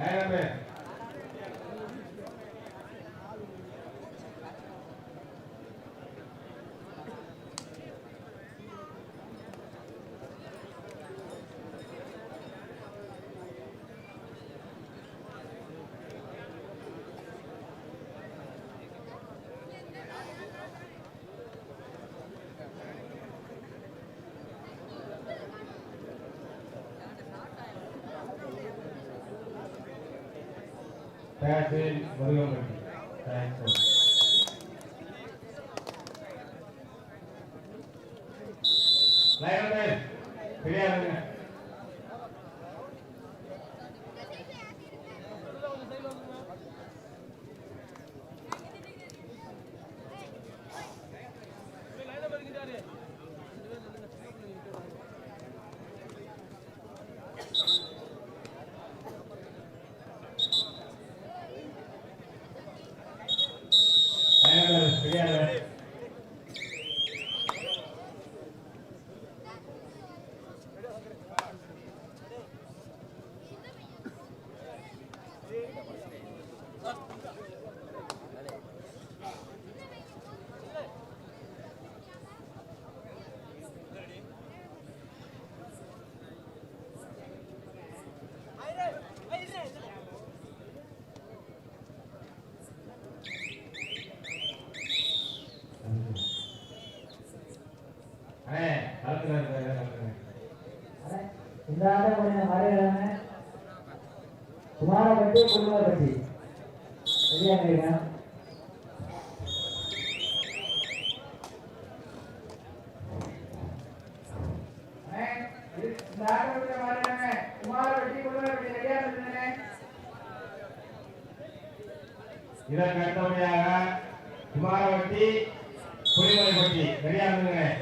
Amen. பேசு முருகம்பட்டி thanks line பிரியாருங்க ரெண்டே பொருளாக பற்றி சரியா இதற்கு அடுத்தபடியாக குமாரவட்டி புலிமலைப்பட்டி சரியா இருந்தேன்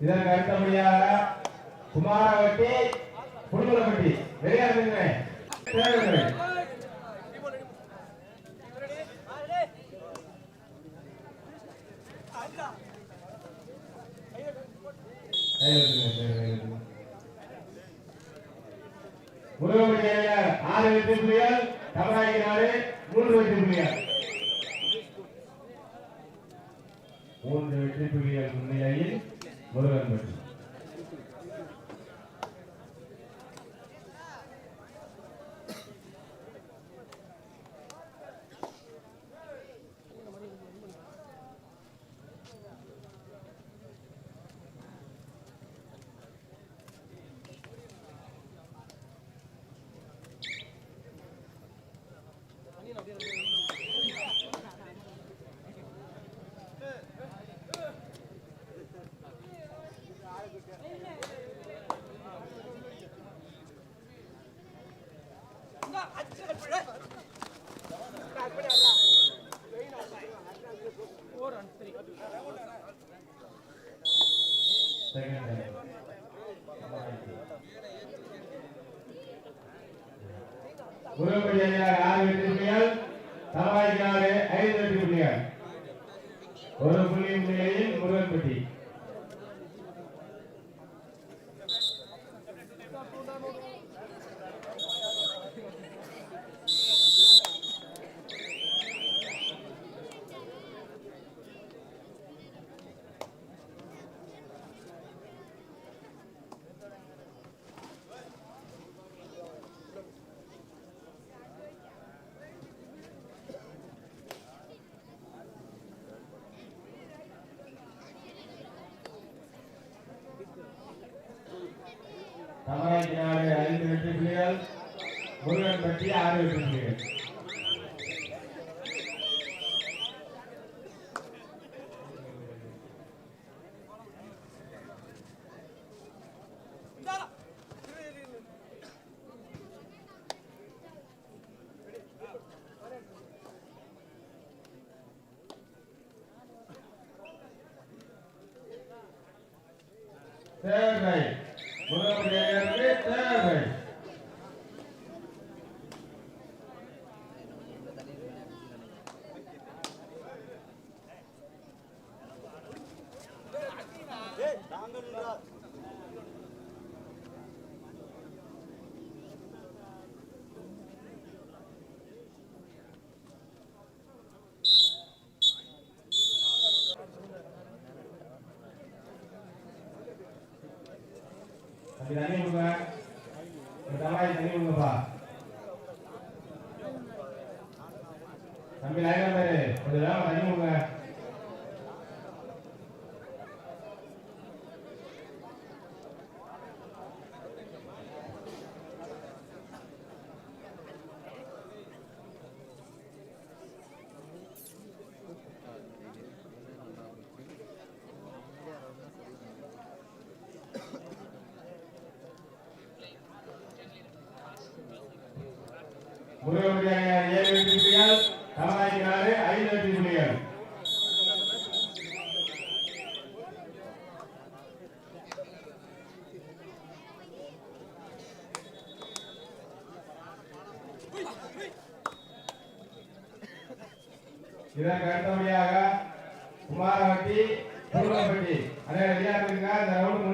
இதற்கு அடுத்தபடியாக குமாரவட்டி புடுமலப்பட்டி வெளியாடுங்க தேவைகள் முருகப்பட்டி ஐயர் ஆறு வெற்றி நாடு மூன்று வெற்றி புள்ளிகள் மூன்று வெற்றி புள்ளிகள் முன்னிலையில் முருகன் வெற்றி Second time. ஆறு வெற்றி புள்ளிகள் தலவாய்க்கு ஐந்து வெற்றி புள்ளிகள் ஒரு புள்ளி முன்னிலையில் முருகன்பட்டி தலவாய்க்கு நாடு ஐந்து வெற்றி புள்ளிகள் முருகன்பட்டி ஆறு வெற்றி புள்ளிகள். Vielen Dank. முருகப்படி ஏழு வெற்றி புள்ளிகள் ஐந்து வெற்றி புள்ளிகள் இதற்கு அடுத்தபடியாக குமாரவட்டி முருகப்பட்டி அதே ரெடியா இருக்குங்க இந்த ரவுண்ட்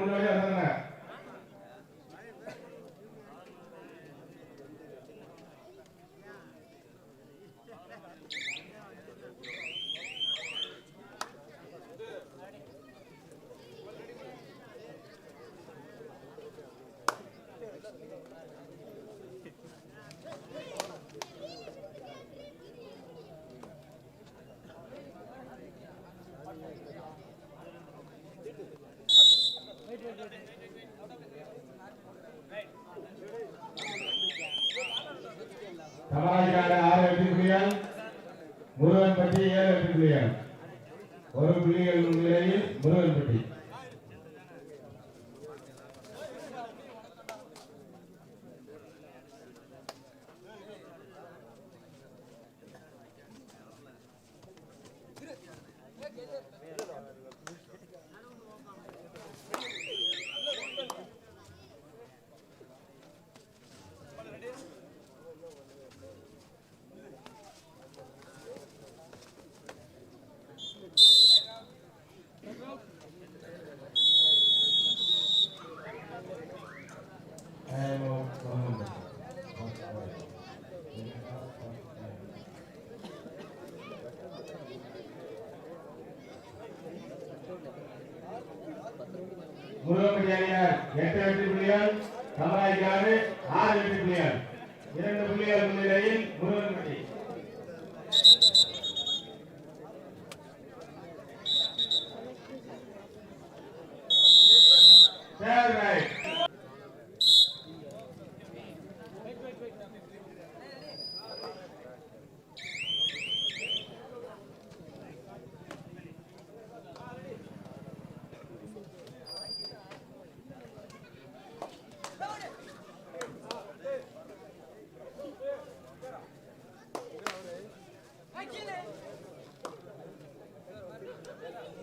கமராஜ்காடு ஆறு வெற்றி புலிகள் முருகன்பட்டி ஏழு வெற்றி புலிகள் ஒரு புலிகள் நிலையில் முருகன்பட்டி முருகப்பட்டி அணியார் எட்டு வெற்றி புள்ளிகள் கமலாய்க்காடு ஆறு வெற்றி புள்ளிகள் இரண்டு புள்ளிகள் முன்னிலையில் முருகன்பட்டி Third right.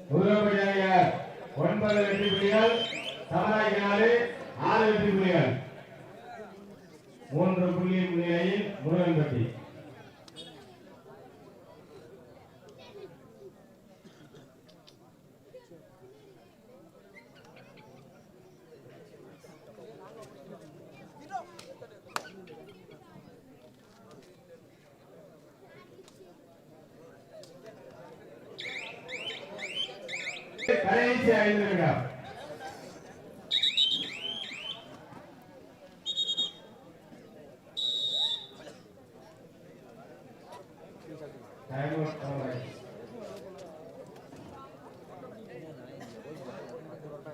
முருகப்பட்டி அணியார் ஒன்பது வெற்றி புள்ளிகள் சமராஜ் நாடு ஆறு வெற்றி புள்ளிகள் மூன்று புள்ளி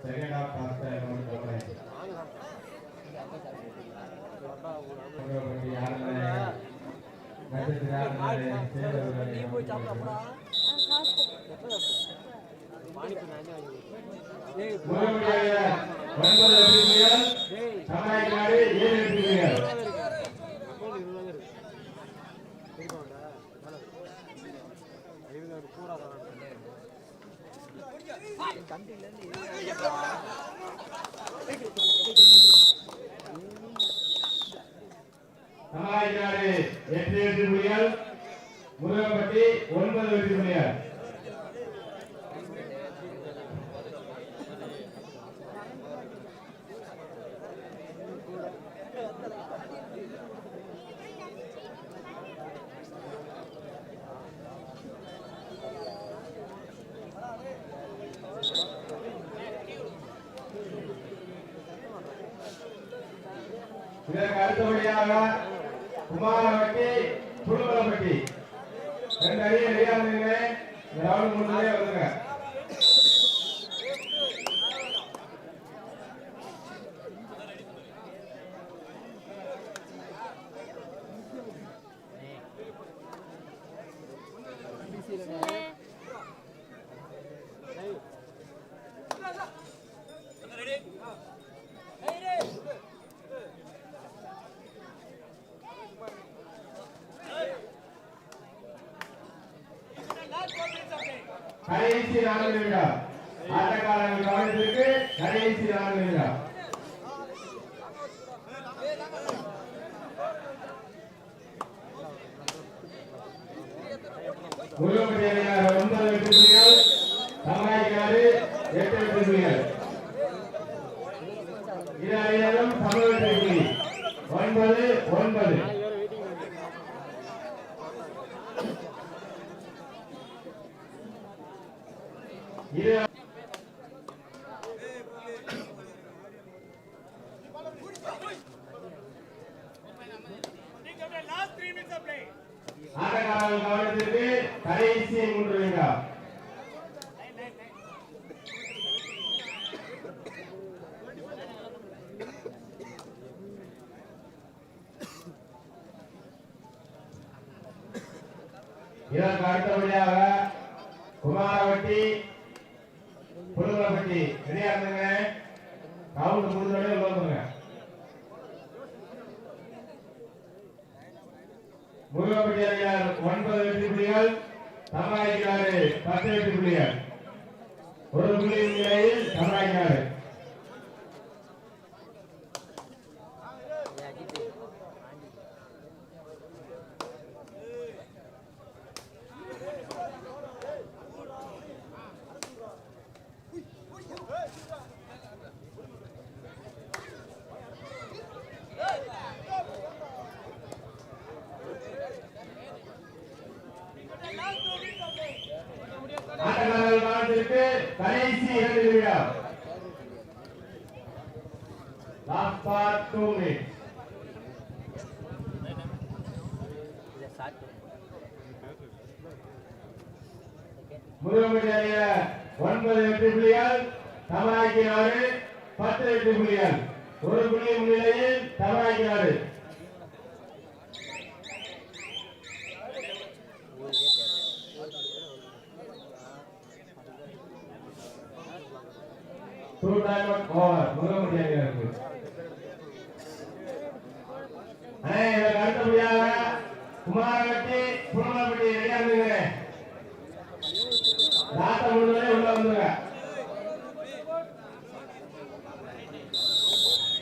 Second half half time out, Kamalai. முருகப்பட்டி நாடு எட்டு வெற்றி புள்ளிகள் முருகப்பட்டி ஒன்பது வெற்றி புள்ளிகள். ரவுண்ட் முருகப்பட்டி அணியார் முதலமைச்சரைய ஒன்பது வெற்றி புள்ளிகள் தவறாக்கினாறு பத்து வெற்றி புள்ளிகள் ஒரு புள்ளி முன்னிலையில் தவறாக்கினாறு Two time.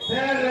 சேர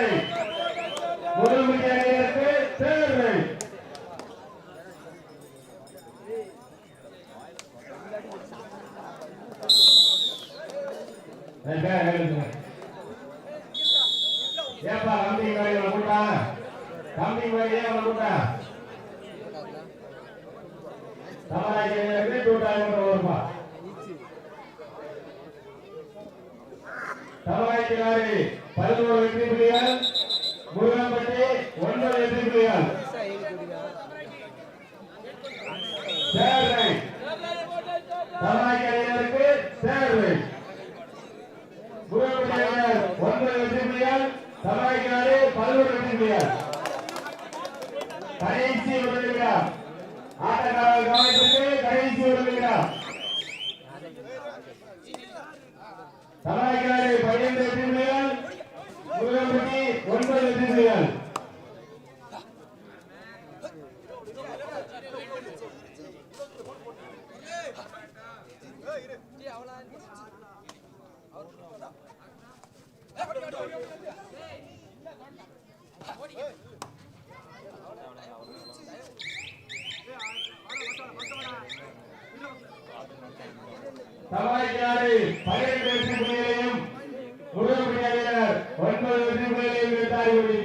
தவாய்க்காடு பதினெட்டு வெற்றி ஒன்பது வெற்றி புள்ளிகளையும் தாய்